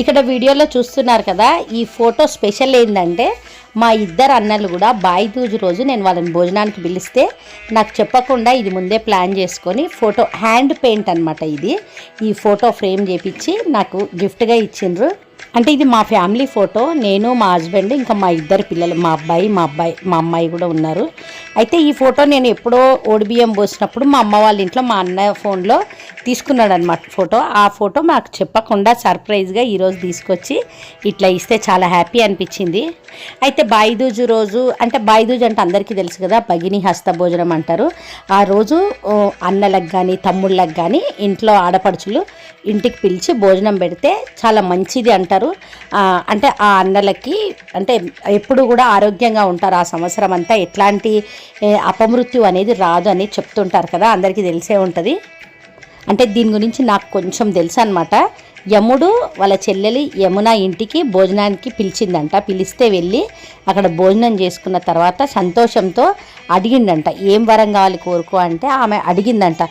ఇక్కడ వీడియోలో చూస్తున్నారు కదా ఈ ఫోటో స్పెషల్ ఏంటంటే మా ఇద్దరు అన్నలు కూడా బాయి దూజు రోజు నేను వాళ్ళని భోజనానికి పిలిస్తే నాకు చెప్పకుండా ఇది ముందే ప్లాన్ చేసుకొని ఫోటో హ్యాండ్ పెయింట్ అనమాట ఇది. ఈ ఫోటో ఫ్రేమ్ చేపించి నాకు గిఫ్ట్గా ఇచ్చిండ్రు. అంటే ఇది మా ఫ్యామిలీ ఫోటో నేను మా హస్బెండ్ ఇంకా మా ఇద్దరు పిల్లలు మా అబ్బాయి మా అబ్బాయి మా అమ్మాయి కూడా ఉన్నారు. అయితే ఈ ఫోటో నేను ఎప్పుడో ఓడిబియ్యం పోసినప్పుడు మా అమ్మ వాళ్ళ ఇంట్లో మా అన్న ఫోన్లో తీసుకున్నాడు అనమాట ఫోటో. ఆ ఫోటో మాకు చెప్పకుండా సర్ప్రైజ్గా ఈరోజు తీసుకొచ్చి ఇట్లా ఇస్తే చాలా హ్యాపీ అనిపించింది. అయితే బాయిదూజు రోజు అంటే బాయిదూజు అంటే అందరికీ తెలుసు కదా భగిని హస్త భోజనం అంటారు. ఆ రోజు అన్నలకు కానీ తమ్ముళ్ళకి కానీ ఇంట్లో ఆడపడుచులు ఇంటికి పిలిచి భోజనం పెడితే చాలా మంచిది అంటారు. అంటే ఆ అన్నలకి అంటే ఎప్పుడు కూడా ఆరోగ్యంగా ఉంటారు ఆ సంవత్సరం అంతా. ఎట్లాంటి అపమృత్యు అనేది రాదు అని చెప్తుంటారు కదా అందరికీ తెలిసే ఉంటుంది. అంటే దీని గురించి నాకు కొంచెం తెలుసు అనమాట యముడు వాళ్ళ చెల్లెలి యమున ఇంటికి భోజనానికి పిలిచిందంట. పిలిస్తే వెళ్ళి అక్కడ భోజనం చేసుకున్న తర్వాత సంతోషంతో అడిగిందంట. ఏం వరం కావాలి కోరుకో అంటే ఆమె అడిగిందంట.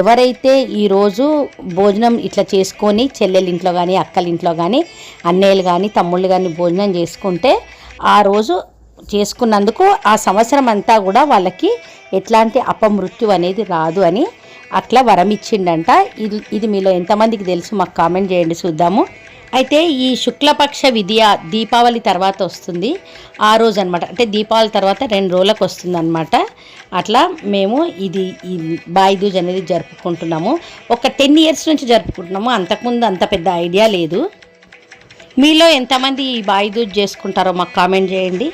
ఎవరైతే ఈరోజు భోజనం ఇట్లా చేసుకొని చెల్లెలింట్లో కానీ అక్కలింట్లో కానీ అన్నయ్యలు కానీ తమ్ముళ్ళు కానీ భోజనం చేసుకుంటే ఆ రోజు చేసుకున్నందుకు ఆ సంవత్సరం అంతా కూడా వాళ్ళకి ఎట్లాంటి అపమృత్యు అనేది రాదు అని అట్లా వరం ఇచ్చిండంట. ఇది ఇది మీలో ఎంతమందికి తెలుసు మాకు కామెంట్ చేయండి చూద్దాము. అయితే ఈ శుక్లపక్ష విద్య దీపావళి తర్వాత వస్తుంది. ఆ రోజు అనమాట అంటే దీపావళి తర్వాత రెండు రోజులకు వస్తుంది అనమాట అట్లా మేము ఇది ఈ బాయిదూజ్ అనేది జరుపుకుంటున్నాము. ఒక టెన్ ఇయర్స్ నుంచి జరుపుకుంటున్నాము. అంతకుముందు అంత పెద్ద ఐడియా లేదు. మీలో ఎంతమంది ఈ బాయిదూజ్ చేసుకుంటారో మాకు కామెంట్ చేయండి.